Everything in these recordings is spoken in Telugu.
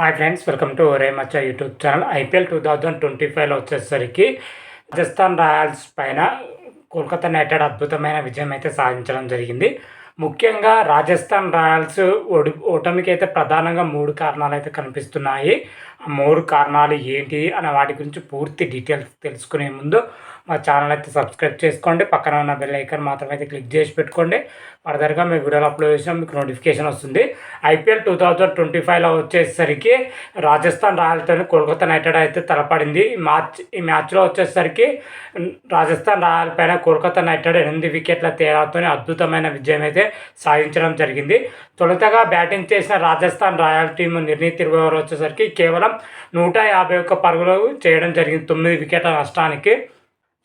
Hi friends welcome to ఒరేమత్చ YouTube channel IPL two thousand twenty ఫైవ్లో వచ్చేసరికి రాజస్థాన్ రాయల్స్ పైన కోల్కతా నైటెడ్ అద్భుతమైన విజయం అయితే సాధించడం జరిగింది. ముఖ్యంగా రాజస్థాన్ రాయల్స్ ఓడి ఓటమికి అయితే ప్రధానంగా మూడు కారణాలు అయితే కనిపిస్తున్నాయి. మూడు కారణాలు ఏంటి అనే వాటి గురించి పూర్తి డీటెయిల్స్ తెలుసుకునే ముందు మా ఛానల్ అయితే సబ్స్క్రైబ్ చేసుకోండి. పక్కన ఉన్న బెల్ ఐకాన్ మాత్రం అయితే క్లిక్ చేసి పెట్టుకోండి. ఫర్దర్గా మీ వీడియోలు అప్లోడ్ చేసినా మీకు నోటిఫికేషన్ వస్తుంది. ఐపీఎల్ టూ థౌజండ్ ట్వంటీ ఫైవ్లో వచ్చేసరికి రాజస్థాన్ రాయల్తో కోల్కతా నైట్ అయితే తలపడింది. ఈ మ్యాచ్ ఈ మ్యాచ్లో వచ్చేసరికి రాజస్థాన్ రాయల్ పైన కోల్కతా నైట్ రైడర్ ఎనిమిది వికెట్ల తేడాతో అద్భుతమైన విజయం అయితే సాధించడం జరిగింది. తొలుతగా బ్యాటింగ్ చేసిన రాజస్థాన్ రాయల్ టీం నిర్ణీత ఇరవై ఓవర్ వచ్చేసరికి కేవలం నూట యాభై ఒక్క పరుగులు చేయడం జరిగింది. తొమ్మిది వికెట్ల నష్టానికి.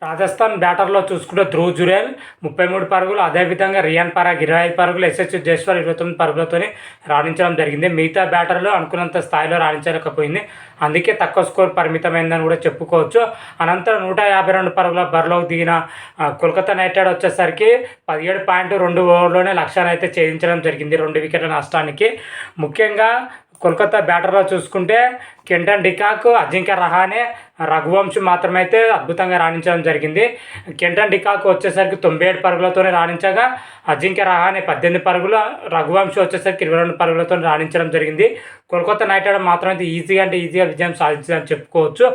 రాజస్థాన్ బ్యాటర్లో చూసుకుంటే ధ్రువ్ జురేల్ ముప్పై మూడు పరుగులు అదేవిధంగా రియాన్ పరాగ్ ఇరవై ఐదు పరుగులు ఎస్హెచ్ జైస్వాల్ ఇరవై తొమ్మిది పరుగులతోనే రాణించడం జరిగింది. మిగతా బ్యాటర్లు అనుకున్నంత స్థాయిలో రాణించలేకపోయింది. అందుకే తక్కువ స్కోర్ పరిమితమైందని కూడా చెప్పుకోవచ్చు. అనంతరం నూట యాభై రెండు పరుగుల బరిలోకి దిగిన కోల్కతా నైట్ రైడర్ వచ్చేసరికి పదిహేడు పాయింట్ రెండు ఓవర్లోనే లక్ష్యాన్ని అయితే ఛేదించడం జరిగింది. రెండు వికెట్ల నష్టానికి. ముఖ్యంగా కోల్కతా బ్యాటర్లో చూసుకుంటే Quinton de Kock Ajinkya Rahane Raghuvansh మాత్రమైతే అద్భుతంగా రాణించడం జరిగింది. కెంటన్ డికాక్ వచ్చేసరికి తొంభై ఏడు పరుగులతోనే రాణించగా అజింక్య రహానే పద్దెనిమిది పరుగులు రఘువంశ్ వచ్చేసరికి ఇరవై రెండు పరుగులతో రాణించడం జరిగింది. కోల్కతా నైట్ రైడర్ మాత్రం అయితే ఈజీగా అంటే ఈజీగా విజయం సాధించిందని చెప్పుకోవచ్చు.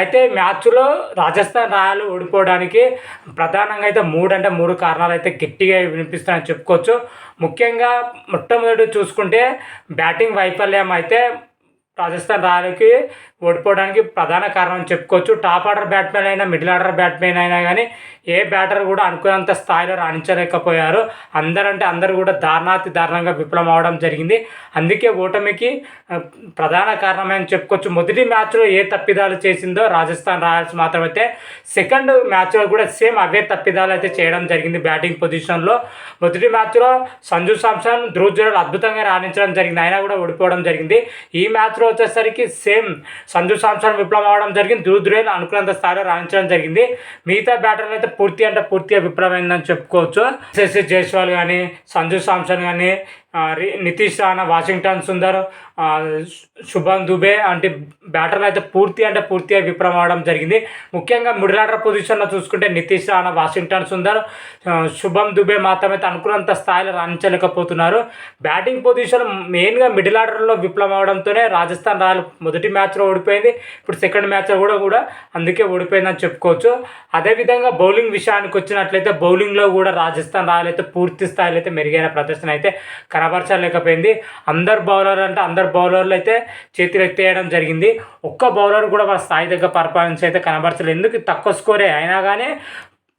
అయితే మ్యాచ్లో రాజస్థాన్ రాయల్ ఓడిపోవడానికి ప్రధానంగా అయితే మూడు అంటే మూడు కారణాలు అయితే గట్టిగా వినిపిస్తాయని చెప్పుకోవచ్చు. ముఖ్యంగా మొట్టమొదటి చూసుకుంటే బ్యాటింగ్ వైఫల్యం అయితే రాజస్థాన్ రాయల్కి ఓడిపోవడానికి ప్రధాన కారణం చెప్పుకోవచ్చు. టాప్ ఆర్డర్ బ్యాట్మెన్ అయినా మిడిల్ ఆర్డర్ బ్యాట్మెన్ అయినా కానీ ఏ బ్యాటర్ కూడా అనుకున్నంత స్థాయిలో రాణించలేకపోయారు. అందరంటే అందరూ కూడా దారుణాతి దారుణంగా విఫలం అవడం జరిగింది. అందుకే ఓటమికి ప్రధాన కారణమని చెప్పుకోవచ్చు. మొదటి మ్యాచ్లో ఏ తప్పిదాలు చేసిందో రాజస్థాన్ రాయల్స్ మాత్రమైతే సెకండ్ మ్యాచ్లో కూడా సేమ్ అవే తప్పిదాలు అయితే చేయడం జరిగింది బ్యాటింగ్ పొజిషన్లో. మొదటి మ్యాచ్లో సంజు సామ్సన్ ధ్రువ్ అద్భుతంగా రాణించడం జరిగింది. అయినా కూడా ఓడిపోవడం జరిగింది. ఈ మ్యాచ్లో వచ్చేసరికి సేమ్ సంజు సామ్సన్ విప్లవం అవడం జరిగింది. ధ్రువ్ అనుకున్నంత స్థాయిలో రాణించడం జరిగింది. మిగతా బ్యాటర్లు అయితే పూర్తి అంటే పూర్తిగా విఫలమైందని చెప్పుకోవచ్చు. ఎస్ఎస్సి జైస్వాల్ కానీ సంజు సామ్సన్ కానీ నితీష్ రాణా వాషింగ్టన్ సుందర్ శుభం దుబే అంటే బ్యాటర్లు అయితే పూర్తి అంటే పూర్తిగా విఫలం అవడం జరిగింది. ముఖ్యంగా మిడిల్ ఆర్డర్ పొజిషన్లో చూసుకుంటే నితీష్ రాణా వాషింగ్టన్ సుందర్ శుభం దుబే మాత్రమే అనుకున్నంత స్థాయిలో రాణించలేకపోతున్నారు. బ్యాటింగ్ పొజిషన్ మెయిన్గా మిడిల్ ఆర్డర్లో విఫలం అవడంతోనే రాజస్థాన్ రాయల్ మొదటి మ్యాచ్లో ఓడిపోయింది. ఇప్పుడు సెకండ్ మ్యాచ్లో కూడా కూడా అందుకే ఓడిపోయిందని చెప్పుకోవచ్చు. అదేవిధంగా బౌలింగ్ విషయానికి వచ్చినట్లయితే బౌలింగ్లో కూడా రాజస్థాన్ రాయల్ అయితే పూర్తి స్థాయిలో అయితే మెరుగైన ప్రదర్శన అయితే కనబరచలేకపోయింది అందరు బౌలర్ అంటే అందరు బౌలర్లు అయితే చేతులు ఎత్తేయడం జరిగింది. ఒక్క బౌలర్ కూడా వాళ్ళ స్థాయి దగ్గర పర్ఫార్మెన్స్ అయితే కనబరచలేదు. ఎందుకు? తక్కువ స్కోరే. అయినా కానీ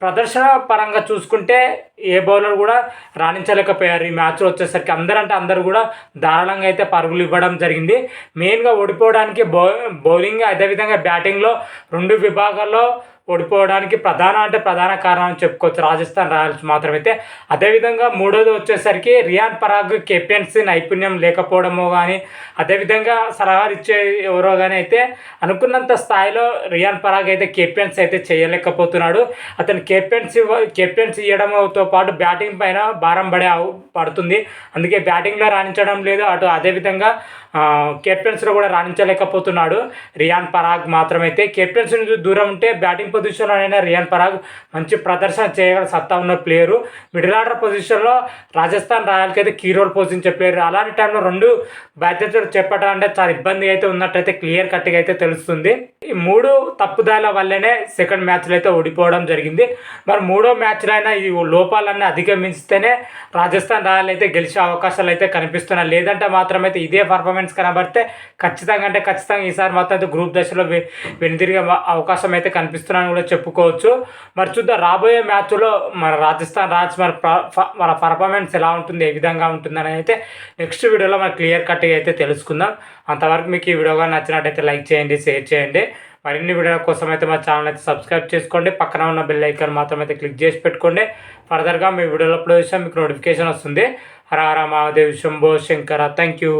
ప్రదర్శన పరంగా చూసుకుంటే ఏ బౌలర్ కూడా రాణించలేకపోయారు. ఈ మ్యాచ్లో వచ్చేసరికి అందరంటే అందరు కూడా దారుణంగా అయితే పరుగులు ఇవ్వడం జరిగింది. మెయిన్గా ఓడిపోవడానికి బౌ బౌలింగ్ అదేవిధంగా బ్యాటింగ్లో రెండు విభాగాల్లో ఓడిపోవడానికి ప్రధాన అంటే ప్రధాన కారణం చెప్పుకోవచ్చు. రాజస్థాన్ రాయల్స్ మాత్రమైతే. అదేవిధంగా మూడోది వచ్చేసరికి రియాన్ పరాగ్ కెప్టెన్సీ నైపుణ్యం లేకపోవడమో కానీ అదేవిధంగా సలహాలు ఇచ్చే ఎవరో కానీ అయితే అనుకున్నంత స్థాయిలో రియాన్ పరాగ్ అయితే కెప్టెన్సీ అయితే చేయలేకపోతున్నాడు. అతను కెప్టెన్సీ కెప్టెన్సీ ఇవ్వడంతో పాటు బ్యాటింగ్ పైన భారం పడే పడుతుంది. అందుకే బ్యాటింగ్లో రాణించడం లేదు. అటు అదేవిధంగా కెప్టెన్స్లో కూడా రాణించలేకపోతున్నాడు రియాన్ పరాగ్ మాత్రమైతే. కెప్టెన్స్ నుంచి దూరం ఉంటే బ్యాటింగ్ పొజిషన్లోనైనా రియాన్ పరాగ్ మంచి ప్రదర్శన చేయగల సత్తా ఉన్న ప్లేయరు. మిడిల్ ఆర్డర్ పొజిషన్లో రాజస్థాన్ రాయల్కి అయితే కీ రోల్ పోషించే ప్లేయర్. అలాంటి టైంలో రెండు బాధ్యతలు చెప్పడం అంటే చాలా ఇబ్బంది అయితే ఉన్నట్టయితే క్లియర్ కట్గా అయితే తెలుస్తుంది. ఈ మూడు తప్పుదాల వల్లనే సెకండ్ మ్యాచ్లో అయితే ఓడిపోవడం జరిగింది. మరి మూడో మ్యాచ్లో అయినా ఈ లోపాలన్నీ అధిగమిస్తేనే రాజస్థాన్ రాయల్ అయితే గెలిచే అవకాశాలు అయితే కనిపిస్తున్నాయి. లేదంటే మాత్రం అయితే ఇదే పర్ఫార్మెన్స్ కనబడితే ఖచ్చితంగా అంటే ఖచ్చితంగా ఈసారి మాత్రం అయితే గ్రూప్ దశలో వెనుదిరిగే అవకాశం అయితే కనిపిస్తున్నాయని కూడా చెప్పుకోవచ్చు. మరి చూద్దాం రాబోయే మ్యాచ్లో మన రాజస్థాన్ రాజ్ మన మన పర్ఫార్మెన్స్ ఎలా ఉంటుంది ఏ విధంగా ఉంటుందని అయితే నెక్స్ట్ వీడియోలో మనం క్లియర్ కట్గా అయితే తెలుసుకుందాం. అంతవరకు మీకు ఈ వీడియోగా నచ్చినట్టయితే లైక్ చేయండి షేర్ చేయండి. మరిన్ని వీడియో కోసం అయితే మా ఛానల్ అయితే సబ్స్క్రైబ్ చేసుకోండి. పక్కన ఉన్న బెల్ ఐకాన్ మాత్రం అయితే క్లిక్ చేసి పెట్టుకోండి. ఫర్దర్గా మీ వీడియోలో అప్లోడ్ చేసాం మీకు నోటిఫికేషన్ వస్తుంది. హర హర మహాదేవ్ శంభో శంకర. Thank you